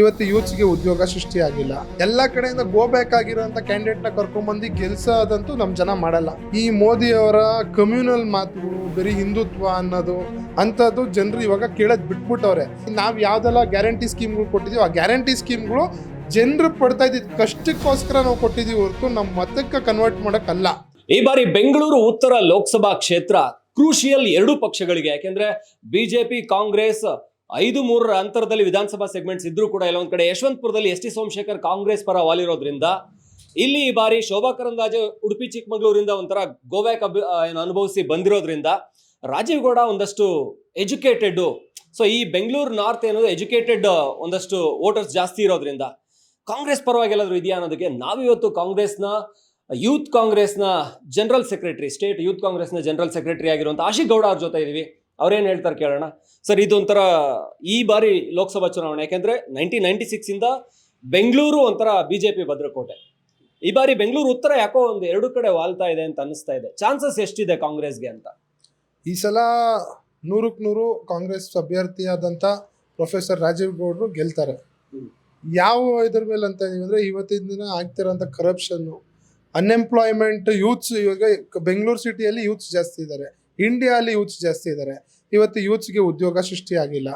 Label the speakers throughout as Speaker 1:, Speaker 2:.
Speaker 1: ಇವತ್ತು ಯೂತ್ಸ್ಗೆ ಉದ್ಯೋಗ ಸೃಷ್ಟಿಯಾಗಿಲ್ಲ. ಎಲ್ಲ ಕಡೆಯಿಂದ ಗೋ ಬ್ಯಾಕ್ ಆಗಿರೋಂಥ ಕ್ಯಾಂಡಿಡೇಟ್ನ ಕರ್ಕೊಂಬಂದು ಅದಂತೂ ನಮ್ಮ ಜನ ಮಾಡಲ್ಲ. ಈ ಮೋದಿಯವರ ಕಮ್ಯುನಲ್ ಮಾತುಗಳು ಬರೀ ಹಿಂದುತ್ವ ಅನ್ನೋದು ಅಂಥದ್ದು ಜನರು ಇವಾಗ ಕೇಳೋದು ಬಿಟ್ಬಿಟ್ಟವ್ರೆ. ನಾವು ಯಾವುದೆಲ್ಲ ಗ್ಯಾರಂಟಿ ಸ್ಕೀಮ್ಗಳು ಕೊಟ್ಟಿದ್ದೀವಿ ಆ ಗ್ಯಾರಂಟಿ ಸ್ಕೀಮ್ಗಳು ಜನರು ಪಡ್ತಾ ಇದ್ದಿದ್ದು ಕಷ್ಟಕ್ಕೋಸ್ಕರ ನಾವು ಕೊಟ್ಟಿದ್ದೀವಿ ಹೊರತು ನಮ್ಮ ಮತಕ್ಕೆ ಕನ್ವರ್ಟ್ ಮಾಡೋಕ್ಕಲ್ಲ.
Speaker 2: ಈ ಬಾರಿ ಬೆಂಗಳೂರು ಉತ್ತರ ಲೋಕಸಭಾ ಕ್ಷೇತ್ರ ಕ್ರೂಷಿಯಲ್ ಎರಡು ಪಕ್ಷಗಳಿಗೆ, ಯಾಕೆಂದ್ರೆ ಬಿಜೆಪಿ, ಕಾಂಗ್ರೆಸ್ ಐದು ಮೂರರ ಅಂತರದಲ್ಲಿ ವಿಧಾನಸಭಾ ಸೆಗ್ಮೆಂಟ್ಸ್ ಇದ್ರೂ ಕೂಡ ಎಲ್ಲ ಕಡೆ ಯಶವಂತಪುರದಲ್ಲಿ ಎಸ್ ಟಿ ಸೋಮಶೇಖರ್ ಕಾಂಗ್ರೆಸ್ ಪರ ವಾಲಿರೋದ್ರಿಂದ, ಇಲ್ಲಿ ಈ ಬಾರಿ ಶೋಭಾ ಕರಂದ್ಲಾಜೆ ಉಡುಪಿ ಚಿಕ್ಕಮಗಳೂರಿಂದ ಒಂಥರ ಗೋವ್ಯಾಕ್ ಅಭಿ ಏನು ಅನುಭವಿಸಿ ಬಂದಿರೋದ್ರಿಂದ ರಾಜೀವ್ ಗೌಡ ಒಂದಷ್ಟು ಎಜುಕೇಟೆಡ್ ಸೊ ಈ ಬೆಂಗಳೂರು ನಾರ್ತ್ ಏನೋದು ಎಜುಕೇಟೆಡ್ ಒಂದಷ್ಟು ವೋಟರ್ಸ್ ಜಾಸ್ತಿ ಇರೋದ್ರಿಂದ ಕಾಂಗ್ರೆಸ್ ಪರವಾಗಿ ಎಲ್ಲಾದ್ರೂ ಇದೆಯಾ ಅನ್ನೋದಕ್ಕೆ ನಾವಿವತ್ತು ಕಾಂಗ್ರೆಸ್ನ ಯೂತ್ ಕಾಂಗ್ರೆಸ್ನ ಜನರಲ್ ಸೆಕ್ರೆಟರಿ ಸ್ಟೇಟ್ ಯೂತ್ ಕಾಂಗ್ರೆಸ್ನ ಜನರಲ್ ಸೆಕ್ರೆಟರಿ ಆಗಿರುವಂಥ ಆಶಿಕ್ ಗೌಡ ಅವ್ರ ಜೊತೆ ಇದೀವಿ. ಅವ್ರೇನು ಹೇಳ್ತಾರೆ ಕೇಳೋಣ? ಸರ್ ಇದೊಂಥರ ಈ ಬಾರಿ ಲೋಕಸಭಾ ಚುನಾವಣೆ ಯಾಕೆಂದ್ರೆ ನೈನ್ಟೀನ್ ನೈನ್ಟಿ ಸಿಕ್ಸ್ ಇಂದ ಬೆಂಗಳೂರು ಒಂಥರ ಬಿಜೆಪಿ ಭದ್ರಕೋಟೆ. ಈ ಬಾರಿ ಬೆಂಗಳೂರು ಉತ್ತರ ಯಾಕೋ ಒಂದು ಎರಡು ಕಡೆ ವಾಲ್ತಾ ಇದೆ ಅಂತ ಅನಿಸ್ತಾ ಇದೆ. ಚಾನ್ಸಸ್ ಎಷ್ಟಿದೆ ಕಾಂಗ್ರೆಸ್ಗೆ ಅಂತ?
Speaker 1: ಈ ಸಲ ನೂರಕ್ಕೆ ನೂರು ಕಾಂಗ್ರೆಸ್ ಅಭ್ಯರ್ಥಿಯಾದಂಥ ಪ್ರೊಫೆಸರ್ ರಾಜೀವ್ ಗೌಡರು ಗೆಲ್ತಾರೆ. ಯಾವ ಇದ್ರ ಮೇಲೆ ಅಂತ ಅಂದರೆ ಇವತ್ತಿನ ದಿನ ಆಗ್ತಿರೋಂಥ ಕರಪ್ಷನ್ನು ಅನ್ಎಂಪ್ಲಾಯ್ಮೆಂಟ್ ಯೂತ್ಸ್ ಇವಾಗ ಬೆಂಗಳೂರು ಸಿಟಿಯಲ್ಲಿ ಯೂತ್ಸ್ ಜಾಸ್ತಿ ಇದ್ದಾರೆ ಇಂಡಿಯಾಲಿ ಯೂತ್ಸ್ ಜಾಸ್ತಿ ಇದ್ದಾರೆ ಇವತ್ತು ಯೂತ್ಸ್ಗೆ ಉದ್ಯೋಗ ಸೃಷ್ಟಿಯಾಗಿಲ್ಲ.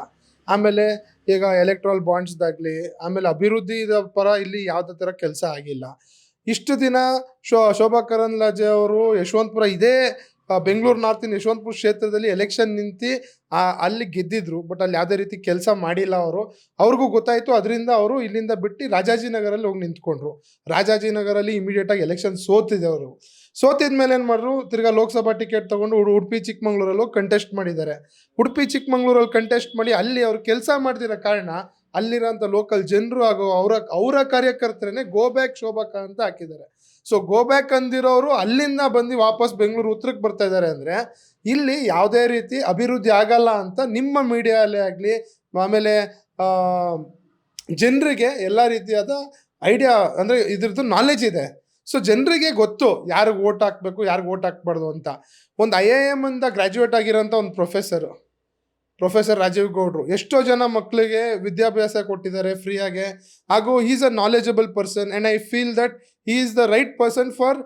Speaker 1: ಆಮೇಲೆ ಈಗ ಎಲೆಕ್ಟ್ರಲ್ ಬಾಂಡ್ಸ್ದಾಗಲಿ ಆಮೇಲೆ ಅಭಿವೃದ್ಧಿ ಪರ ಇಲ್ಲಿ ಯಾವುದೇ ಥರ ಕೆಲಸ ಆಗಿಲ್ಲ. ಇಷ್ಟು ದಿನ ಶೋ, ಶೋಭಾ ಕರಂದ್ಲಾಜೆ ಅವರು ಯಶವಂತಪುರ ಇದೇ ಬೆಂಗಳೂರು ನಾರ್ತಿನ ಯಶವಂತಪುರ ಕ್ಷೇತ್ರದಲ್ಲಿ ಎಲೆಕ್ಷನ್ ನಿಂತು ಅಲ್ಲಿ ಗೆದ್ದಿದ್ರು. ಬಟ್ ಅಲ್ಲಿ ಯಾವುದೇ ರೀತಿ ಕೆಲಸ ಮಾಡಿಲ್ಲ ಅವರು. ಅವ್ರಿಗೂ ಗೊತ್ತಾಯಿತು, ಅದರಿಂದ ಅವರು ಇಲ್ಲಿಂದ ಬಿಟ್ಟು ರಾಜಾಜಿನಗರಲ್ಲಿ ಹೋಗಿ ನಿಂತ್ಕೊಂಡ್ರು. ರಾಜಾಜಿನಗರಲ್ಲಿ ಇಮಿಡಿಯೇಟಾಗಿ ಎಲೆಕ್ಷನ್ ಸೋತಿದೆ ಅವರು ಸೋತಿದ ಮೇಲೆ ಏನು ಮಾಡಿದ್ರು ತಿರ್ಗಾ ಲೋಕಸಭಾ ಟಿಕೆಟ್ ತಗೊಂಡು ಉಡು- ಉಡುಪಿ, ಚಿಕ್ಕಮಂಗ್ಳೂರಲ್ಲೂ ಕಂಟೆಸ್ಟ್ ಮಾಡಿದ್ದಾರೆ. ಉಡುಪಿ, ಚಿಕ್ಕಮಂಗ್ಳೂರಲ್ಲಿ ಕಂಟೆಸ್ಟ್ ಮಾಡಿ ಅಲ್ಲಿ ಅವ್ರು ಕೆಲಸ ಮಾಡ್ತಿರೋ ಕಾರಣ ಅಲ್ಲಿರೋಂಥ ಲೋಕಲ್ ಜನರು ಹಾಗೂ ಅವರ ಅವರ ಕಾರ್ಯಕರ್ತರೇ ಗೋ ಬ್ಯಾಕ್ ಶೋಭಕ ಅಂತ ಹಾಕಿದ್ದಾರೆ. ಸೊ ಗೋ ಬ್ಯಾಕ್ ಅಂದಿರೋರು ಅಲ್ಲಿಂದ ಬಂದು ವಾಪಸ್ ಬೆಂಗಳೂರು ಉತ್ತರಕ್ಕೆ ಬರ್ತಾ ಇದ್ದಾರೆ ಅಂದರೆ ಇಲ್ಲಿ ಯಾವುದೇ ರೀತಿ ಅಭಿವೃದ್ಧಿ ಆಗಲ್ಲ ಅಂತ ನಿಮ್ಮ ಮೀಡಿಯಾಲೇ ಆಗಲಿ, ಆಮೇಲೆ ಜನರಿಗೆ ಎಲ್ಲ ರೀತಿಯಾದ ಐಡಿಯಾ ಅಂದರೆ ಇದ್ರದ್ದು ನಾಲೆಜ್ ಇದೆ. ಸೊ ಜನರಿಗೆ ಗೊತ್ತು ಯಾರಿಗೆ ಓಟ್ ಹಾಕಬೇಕು ಯಾರಿಗೆ ಓಟ್ ಹಾಕ್ಬಾರ್ದು ಅಂತ. ಒಂದು ಐ ಐ ಎಂ ಇಂದ ಗ್ರ್ಯಾಜುಯೇಟ್ ಆಗಿರೋಂಥ ಒಂದು ಪ್ರೊಫೆಸರು ಪ್ರೊಫೆಸರ್ ರಾಜೀವ್ ಗೌಡ್ರು. ಎಷ್ಟೋ ಜನ ಮಕ್ಕಳಿಗೆ ವಿದ್ಯಾಭ್ಯಾಸ ಕೊಟ್ಟಿದ್ದಾರೆ ಫ್ರೀಯಾಗೆ ಹಾಗೂ is a knowledgeable person and I feel that he is the right person for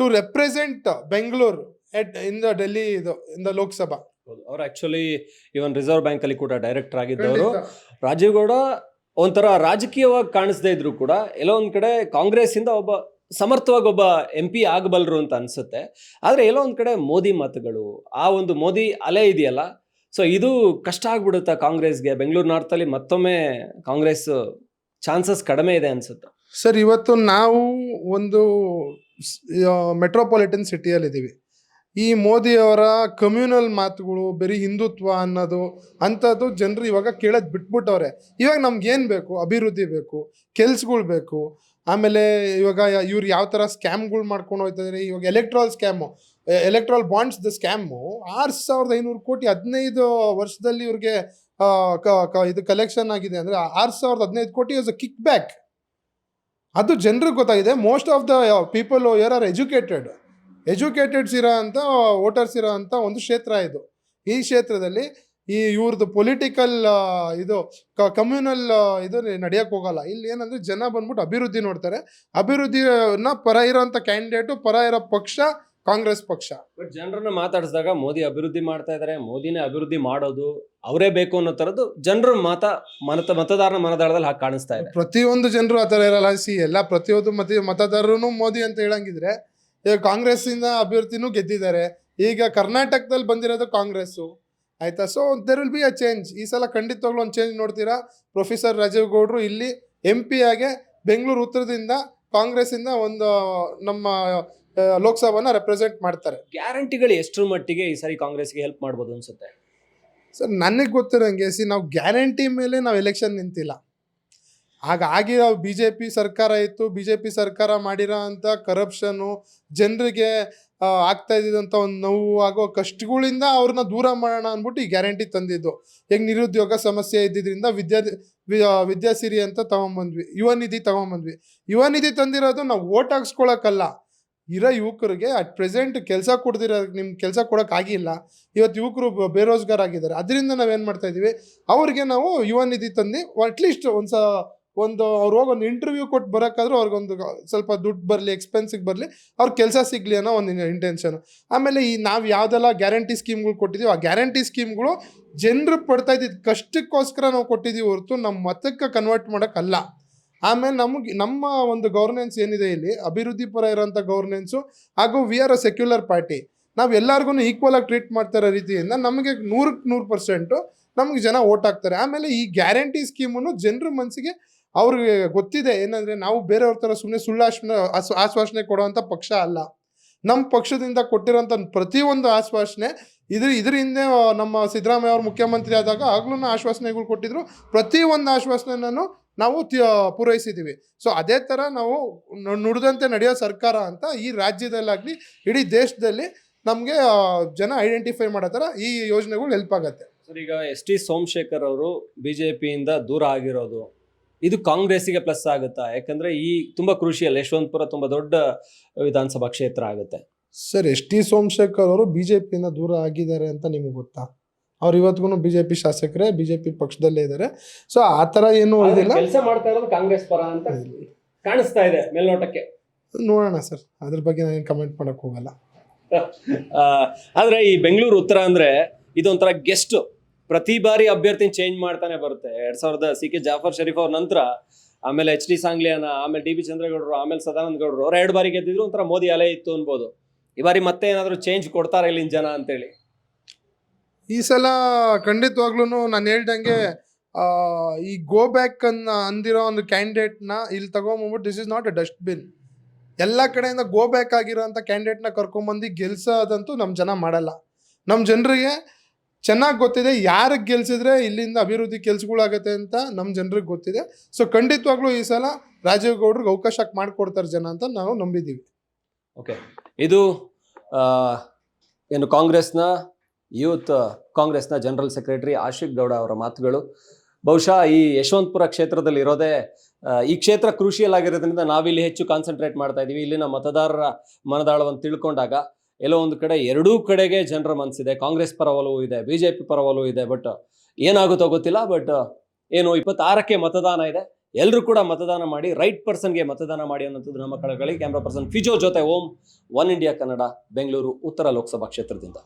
Speaker 1: to represent Bengaluru at in the Delhi ಇದು ಇನ್ ದ ಲೋಕಸಭಾ
Speaker 2: ಅವ್ರು ಆಕ್ಚುಲಿ ಇವನ್ ರಿಸರ್ವ್ ಬ್ಯಾಂಕ್ ಅಲ್ಲಿ ಕೂಡ ಡೈರೆಕ್ಟರ್ ಆಗಿದ್ದವರು. ರಾಜೀವ್ ಗೌಡ ಒಂಥರ ರಾಜಕೀಯವಾಗಿ ಕಾಣಿಸ್ದೇ ಇದ್ರು ಕೂಡ ಎಲ್ಲೋ ಒಂದು ಕಡೆ ಕಾಂಗ್ರೆಸ್ ಇಂದ ಒಬ್ಬ ಸಮರ್ಥವಾಗಿ ಒಬ್ಬ ಎಂ ಪಿ ಆಗಬಲ್ಲರು ಅಂತ ಅನ್ಸುತ್ತೆ. ಆದ್ರೆ ಎಲ್ಲೋ ಒಂದು ಕಡೆ ಮೋದಿ ಮಾತುಗಳು, ಆ ಒಂದು ಮೋದಿ ಅಲೆ ಇದೆಯಲ್ಲ, ಸೊ ಇದು ಕಷ್ಟ ಆಗ್ಬಿಡುತ್ತಾ ಕಾಂಗ್ರೆಸ್ಗೆ. ಬೆಂಗಳೂರು ನಾರ್ತಲ್ಲಿ ಮತ್ತೊಮ್ಮೆ ಕಾಂಗ್ರೆಸ್ ಚಾನ್ಸಸ್ ಕಡಿಮೆ ಇದೆ ಅನ್ಸುತ್ತೆ.
Speaker 1: ಸರ್, ಇವತ್ತು ನಾವು ಒಂದು ಮೆಟ್ರೋಪಾಲಿಟನ್ ಸಿಟಿಯಲ್ಲಿದ್ದೀವಿ. ಈ ಮೋದಿಯವರ ಕಮ್ಯುನಲ್ ಮಾತುಗಳು, ಬರೀ ಹಿಂದುತ್ವ ಅನ್ನೋದು, ಅಂಥದ್ದು ಜನರು ಇವಾಗ ಕೇಳೋದು ಬಿಟ್ಬಿಟ್ಟವ್ರೆ. ಇವಾಗ ನಮ್ಗೇನು ಬೇಕು? ಅಭಿವೃದ್ಧಿ ಬೇಕು, ಕೆಲ್ಸಗಳು ಬೇಕು. ಆಮೇಲೆ ಇವಾಗ ಇವ್ರು ಯಾವ ಥರ ಸ್ಕ್ಯಾಮ್ಗಳು ಮಾಡ್ಕೊಂಡು ಹೋಗ್ತಿದ್ದಾರೆ ಇವಾಗ ಎಲೆಕ್ಟ್ರಾಲ್ ಸ್ಕ್ಯಾಮು ಎಲೆಕ್ಟ್ರಾಲ್ ಬಾಂಡ್ಸ್ದ ಸ್ಕ್ಯಾಮು ಆರು ಸಾವಿರದ ಐನೂರು ಕೋಟಿ ಹದಿನೈದು ವರ್ಷದಲ್ಲಿ ಇವ್ರಿಗೆ ಇದು ಕಲೆಕ್ಷನ್ ಆಗಿದೆ ಅಂದರೆ ಆರು ಸಾವಿರದ ಹದಿನೈದು ಕೋಟಿ ಇಸ್ ಅ ಕಿಕ್ ಬ್ಯಾಕ್ ಅದು ಜನರಿಗೆ ಗೊತ್ತಾಗಿದೆ. Most of the people your are educated educateds ಇರೋ ಅಂಥ ವೋಟರ್ಸ್ ಇರೋ ಅಂಥ ಒಂದು ಕ್ಷೇತ್ರ ಇದು. ಈ ಕ್ಷೇತ್ರದಲ್ಲಿ ಈ ಇವ್ರದ್ದು ಪೊಲಿಟಿಕಲ್ ಇದು ಕಮ್ಯುನಲ್ ಇದು ನಡೆಯಕ್ಕೆ ಹೋಗಲ್ಲ. ಇಲ್ಲಿ ಏನಂದ್ರೆ ಜನ ಬಂದ್ಬಿಟ್ಟು ಅಭಿವೃದ್ಧಿ ನೋಡ್ತಾರೆ. ಅಭಿವೃದ್ಧಿನ ಪರ ಇರೋಂಥ ಕ್ಯಾಂಡಿಡೇಟು ಪರ ಇರೋ ಪಕ್ಷ ಕಾಂಗ್ರೆಸ್ ಪಕ್ಷ.
Speaker 2: ಬಟ್ ಜನರನ್ನ ಮಾತಾಡಿಸಿದಾಗ ಮೋದಿ ಅಭಿವೃದ್ಧಿ ಮಾಡ್ತಾ ಇದ್ದಾರೆ ಮೋದಿನೇ ಅಭಿವೃದ್ಧಿ ಮಾಡೋದು ಅವರೇ ಬೇಕು ಅನ್ನೋ ತರದ್ದು ಜನರ ಮತ ಮತ ಮತದಾರನ ಮನದಾಳದಲ್ಲಿ ಹಾಗೆ ಕಾಣಿಸ್ತಾ ಇದೆ.
Speaker 1: ಪ್ರತಿಯೊಂದು ಜನರು ಆ ಥರ ಇರಲ್ಲ. ಸಿ ಎಲ್ಲ ಪ್ರತಿಯೊಂದು ಮತ ಮತದಾರರು ಮೋದಿ ಅಂತ ಹೇಳಂಗಿದ್ರೆ ಈಗ ಕಾಂಗ್ರೆಸ್ಸಿಂದ ಅಭ್ಯರ್ಥಿನೂ ಗೆದ್ದಿದ್ದಾರೆ. ಈಗ ಕರ್ನಾಟಕದಲ್ಲಿ ಬಂದಿರೋದು ಕಾಂಗ್ರೆಸ್ಸು. ಆಯ್ತಾ? So there will be a change ಈ ಸಲ ಖಂಡಿತವಾಗ್ಲೂ ಒಂದು ಚೇಂಜ್ ನೋಡ್ತೀರಾ? ಪ್ರೊಫೆಸರ್ ರಾಜೀವ್ ಗೌಡ್ರು ಇಲ್ಲಿ ಎಂ ಪಿ ಆಗಿ ಬೆಂಗಳೂರು ಉತ್ತರದಿಂದ ಕಾಂಗ್ರೆಸ್ಸಿಂದ ಒಂದು ನಮ್ಮ ಲೋಕಸಭಾನ ರೆಪ್ರೆಸೆಂಟ್ ಮಾಡ್ತಾರೆ.
Speaker 2: ಗ್ಯಾರಂಟಿಗಳು ಎಷ್ಟರ ಮಟ್ಟಿಗೆ ಈ ಸಾರಿ ಕಾಂಗ್ರೆಸ್ಗೆ ಹೆಲ್ಪ್ ಮಾಡ್ಬೋದು ಅನ್ಸುತ್ತೆ?
Speaker 1: ಸರ್ ನನಗೆ ಗೊತ್ತಿರೋಂಗೆ ಸಿ ನಾವು ಗ್ಯಾರಂಟಿ ಮೇಲೆ ನಾವು ಎಲೆಕ್ಷನ್ ನಿಂತಿಲ್ಲ. ಆಗ ಆಗಿರೋ ಬಿ ಜೆ ಪಿ ಸರ್ಕಾರ ಇತ್ತು ಬಿ ಜೆ ಪಿ ಸರ್ಕಾರ ಮಾಡಿರೋ ಅಂಥ ಕರಪ್ಷನ್ನು ಜನರಿಗೆ ಆಗ್ತಾ ಇದ್ದಿದ್ದಂಥ ಒಂದು ನೋವು ಆಗೋ ಕಷ್ಟಗಳಿಂದ ಅವ್ರನ್ನ ದೂರ ಮಾಡೋಣ ಅಂದ್ಬಿಟ್ಟು ಈ ಗ್ಯಾರಂಟಿ ತಂದಿದ್ದು. ಹೆಂಗೆ ನಿರುದ್ಯೋಗ ಸಮಸ್ಯೆ ಇದ್ದಿದ್ದರಿಂದ ವಿದ್ಯಾ ವಿದ್ಯಾಸಿರಿ ಅಂತ ತೊಗೊಂಬಂದ್ವಿ, ಯುವ ನಿಧಿ ತೊಗೊಂಬಂದ್ವಿ. ಯುವ ನಿಧಿ ತಂದಿರೋದು ನಾವು ಓಟ್ ಹಾಕ್ಸ್ಕೊಳಕ್ಕಲ್ಲ. ಇರೋ ಯುವಕರಿಗೆ ಅಟ್ ಪ್ರೆಸೆಂಟ್ ಕೆಲಸ ಕೊಡ್ದಿರೋ ನಿಮ್ಗೆ ಕೆಲಸ ಕೊಡೋಕ್ಕಾಗಿಲ್ಲ ಇವತ್ತು ಯುವಕರು ಬೇರೋಜ್ಗಾರ ಆಗಿದ್ದಾರೆ ಅದರಿಂದ ನಾವೇನು ಮಾಡ್ತಾ ಇದೀವಿ ಅವ್ರಿಗೆ ನಾವು ಯುವ ನಿಧಿ ತಂದು ಅಟ್ಲೀಸ್ಟ್ ಒಂದು ಸ ಒಂದು ಅವ್ರು ಹೋಗಿ ಒಂದು ಇಂಟರ್ವ್ಯೂ ಕೊಟ್ಟು ಬರೋಕ್ಕಾದ್ರೂ ಅವ್ರಿಗೊಂದು ಸ್ವಲ್ಪ ದುಡ್ಡು ಬರಲಿ ಎಕ್ಸ್ಪೆನ್ಸಿಗೆ ಬರಲಿ ಅವ್ರ ಕೆಲಸ ಸಿಗಲಿ ಅನ್ನೋ ಒಂದು ಇಂಟೆನ್ಷನ್ ಆಮೇಲೆ ಈ ನಾವು ಯಾವುದೆಲ್ಲ ಗ್ಯಾರಂಟಿ ಸ್ಕೀಮ್ಗಳು ಕೊಟ್ಟಿದ್ದೀವಿ ಆ ಗ್ಯಾರಂಟಿ ಸ್ಕೀಮ್ಗಳು ಜನರು ಪಡ್ತಾ ಇದ್ದಿದ್ದು ಕಷ್ಟಕ್ಕೋಸ್ಕರ ನಾವು ಕೊಟ್ಟಿದ್ದೀವಿ ಹೊರತು ನಮ್ಮ ಮತಕ್ಕೆ ಕನ್ವರ್ಟ್ ಮಾಡೋಕ್ಕಲ್ಲ. ಆಮೇಲೆ ನಮಗೆ, ನಮ್ಮ ಒಂದು ಗೌರ್ನೆನ್ಸ್ ಏನಿದೆ ಇಲ್ಲಿ, ಅಭಿವೃದ್ಧಿ ಪರ ಇರೋಂಥ ಗೌರ್ನೆನ್ಸು ಹಾಗೂ we are a secular party ನಾವು ಎಲ್ಲರಿಗೂ ಈಕ್ವಲ್ ಆಗಿ ಟ್ರೀಟ್ ಮಾಡ್ತಾ ಇರೋ ರೀತಿಯಿಂದ ನಮಗೆ ನೂರಕ್ಕೆ ನೂರು ಪರ್ಸೆಂಟು ನಮಗೆ ಜನ ಓಟ್ ಹಾಕ್ತಾರೆ. ಆಮೇಲೆ ಈ ಗ್ಯಾರಂಟಿ ಸ್ಕೀಮನ್ನು ಜನರ ಮನಸ್ಸಿಗೆ ಅವ್ರಿಗೆ ಗೊತ್ತಿದೆ ಏನಂದರೆ ನಾವು ಬೇರೆಯವ್ರ ಥರ ಸುಮ್ಮನೆ ಸುಳ್ಳಾಶ್ನ ಆಸ್- ಆಶ್ವಾಸನೆ ಕೊಡುವಂಥ ಪಕ್ಷ ಅಲ್ಲ. ನಮ್ಮ ಪಕ್ಷದಿಂದ ಕೊಟ್ಟಿರೋಂಥ ಪ್ರತಿಯೊಂದು ಆಶ್ವಾಸನೆ ಇದ್ರ ಇದ್ರ ಹಿಂದೆ ನಮ್ಮ ಸಿದ್ದರಾಮಯ್ಯ ಅವರು ಮುಖ್ಯಮಂತ್ರಿ ಆದಾಗ ಆಗ್ಲೂ ಆಶ್ವಾಸನೆಗಳು ಕೊಟ್ಟಿದ್ರು. ಪ್ರತಿಯೊಂದು ಆಶ್ವಾಸನೆನೂ ನಾವು ಪೂರೈಸಿದ್ದೀವಿ ಸೊ ಅದೇ ಥರ ನಾವು ನುಡಿದಂತೆ ನಡೆಯೋ ಸರ್ಕಾರ ಅಂತ ಈ ರಾಜ್ಯದಲ್ಲಾಗಲಿ, ಇಡೀ ದೇಶದಲ್ಲಿ ನಮಗೆ ಜನ ಐಡೆಂಟಿಫೈ ಮಾಡೋ ಥರ ಈ ಯೋಜನೆಗಳು ಹೆಲ್ಪ್ ಆಗುತ್ತೆ.
Speaker 2: ಸರ್, ಈಗ ಎಸ್ ಟಿ ಸೋಮಶೇಖರ್ ಅವರು ಬಿಜೆಪಿಯಿಂದ ದೂರ ಆಗಿರೋದು. ಇದು ಕಾಂಗ್ರೆಸ್ಸಿಗೆ ಪ್ಲಸ್ ಆಗುತ್ತಾ? ಯಾಕಂದ್ರೆ ಈ ತುಂಬಾ ಕ್ರೂಷಿಯಲ್ ಯಶವಂತಪುರ ತುಂಬಾ ದೊಡ್ಡ ವಿಧಾನಸಭಾ ಕ್ಷೇತ್ರ ಆಗುತ್ತೆ.
Speaker 1: ಸರ್ ಎಸ್ ಟಿ ಸೋಮಶೇಖರ್ ಅವರು ಬಿಜೆಪಿಯಿಂದ ದೂರ ಆಗಿದ್ದಾರೆ ಅಂತ ನಿಮಗೆ ಗೊತ್ತಾ? ಅವ್ರು ಇವತ್ತಿಗೂ ಬಿ ಜೆ ಪಿ ಶಾಸಕರೇ ಬಿಜೆಪಿ ಪಕ್ಷದಲ್ಲೇ ಇದ್ದಾರೆ. ಸೊ ಆ ಥರ ಏನು ಇದಿಲ್ಲ.
Speaker 2: ಕೆಲಸ ಮಾಡ್ತಾ ಇರೋದು ಕಾಂಗ್ರೆಸ್ ಪರ ಅಂತ ಕಾಣಿಸ್ತಾ ಇದೆ ಮೇಲ್ನೋಟಕ್ಕೆ.
Speaker 1: ನೋಡೋಣ ಸರ್ ಅದ್ರ ಬಗ್ಗೆ ನಾನು ಕಮೆಂಟ್ ಮಾಡಕ್ ಹೋಗಲ್ಲ.
Speaker 2: ಆದ್ರೆ ಈ ಬೆಂಗಳೂರು ಉತ್ತರ ಅಂದ್ರೆ ಇದೊಂಥರ ಗೆಸ್ಟ್ ಪ್ರತಿ ಬಾರಿ ಅಭ್ಯರ್ಥಿನ ಚೇಂಜ್ ಮಾಡ್ತಾನೆ ಬರುತ್ತೆ. ಎರಡ್ ಸಾವಿರದ ಸಿ ಕೆ ಜಾಫರ್ ಶರೀಫ್ ಅವ್ರ ನಂತರ, ಆಮೇಲೆ ಎಚ್ ಡಿ ಸಾಂಗ್ಲಿಯಾನ, ಆಮೇಲೆ ಡಿ ಬಿ ಚಂದ್ರಗೌಡರು, ಆಮೇಲೆ ಸದಾನಂದ ಗೌಡರು ಅವ್ರು ಎರಡು ಬಾರಿ ಗೆದ್ದಿದ್ರು ಒಂಥರ ಮೋದಿ ಅಲೆ ಇತ್ತು ಅನ್ಬೋದು. ಈ ಬಾರಿ ಮತ್ತೆ ಏನಾದರೂ ಚೇಂಜ್ ಕೊಡ್ತಾರ ಇಲ್ಲಿನ ಜನ ಅಂತೇಳಿ?
Speaker 1: ಈ ಸಲ ಖಂಡಿತವಾಗ್ಲೂ ನಾನು ಹೇಳ್ದಂಗೆ ಈ ಗೋ ಬ್ಯಾಕ್ ಅನ್ನ ಅಂದಿರೋ ಒಂದು ಕ್ಯಾಂಡಿಡೇಟ್ನ ಇಲ್ಲಿ ತಗೊಂಬಂದ್ಬಿಟ್ಟು this is not a dustbin ಎಲ್ಲ ಕಡೆಯಿಂದ ಗೋ ಬ್ಯಾಕ್ ಆಗಿರೋಂಥ ಕ್ಯಾಂಡಿಡೇಟ್ನ ಕರ್ಕೊಂಬಂದು ಗೆಲ್ಸೋದಂತೂ ನಮ್ಮ ಜನ ಮಾಡಲ್ಲ. ನಮ್ಮ ಜನರಿಗೆ ಚೆನ್ನಾಗಿ ಗೊತ್ತಿದೆ ಯಾರಿಗೆ ಗೆಲ್ಸಿದ್ರೆ ಇಲ್ಲಿಂದ ಅಭಿವೃದ್ಧಿ ಕೆಲ್ಸಗಳಾಗತ್ತೆ ಅಂತ ನಮ್ಮ ಜನರಿಗೆ ಗೊತ್ತಿದೆ. ಸೊ ಖಂಡಿತವಾಗ್ಲೂ ಈ ಸಲ ರಾಜೀವ್ ಗೌಡ್ರಿಗೆ ಅವಕಾಶ ಮಾಡಿಕೊಡ್ತಾರೆ ಜನ ಅಂತ ನಾವು ನಂಬಿದ್ದೀವಿ
Speaker 2: ಓಕೆ ಇದು ಏನು ಕಾಂಗ್ರೆಸ್ನ ಯೂತ್, ಕಾಂಗ್ರೆಸ್ನ ಜನರಲ್ ಸೆಕ್ರೆಟರಿ ಆಶಿಕ್ ಗೌಡ ಅವರ ಮಾತುಗಳು. ಬಹುಶಃ ಈ ಯಶವಂತಪುರ ಕ್ಷೇತ್ರದಲ್ಲಿ ಇರೋದೇ ಈ ಕ್ಷೇತ್ರ ಕ್ರೂಷಿಯಲ್ ಆಗಿರೋದ್ರಿಂದ ನಾವಿಲ್ಲಿ ಹೆಚ್ಚು ಕಾನ್ಸಂಟ್ರೇಟ್ ಮಾಡ್ತಾ ಇದ್ದೀವಿ ಇಲ್ಲಿನ ಮತದಾರರ ಮನದಾಳವನ್ನು ತಿಳ್ಕೊಂಡಾಗ ಎಲ್ಲೋ ಒಂದು ಕಡೆ ಎರಡೂ ಕಡೆಗೆ ಜನರ ಮನಸ್ಸಿದೆ ಕಾಂಗ್ರೆಸ್ ಪರ ಇದೆ, ಬಿಜೆಪಿ ಪರ ಒಲವು ಇದೆ, ಬಟ್ ಏನಾಗುತ್ತೋ ಗೊತ್ತಿಲ್ಲ. ಬಟ್ ಏನು ಇಪ್ಪತ್ತಾರಕ್ಕೆ ಮತದಾನ ಇದೆ. ಎಲ್ಲರೂ ಕೂಡ ಮತದಾನ ಮಾಡಿ, ರೈಟ್ ಪರ್ಸನ್ಗೆ ಮತದಾನ ಮಾಡಿ ಅನ್ನೋಂಥದ್ದು ನಮ್ಮ ಕಳಕಳಿ. ಕ್ಯಾಮ್ರಾ ಪರ್ಸನ್ ಫಿಜೋ ಜೊತೆ ಓಂ, ಒನ್ ಇಂಡಿಯಾ ಕನ್ನಡ, ಬೆಂಗಳೂರು, ಉತ್ತರ ಲೋಕಸಭಾ ಕ್ಷೇತ್ರದಿಂದ.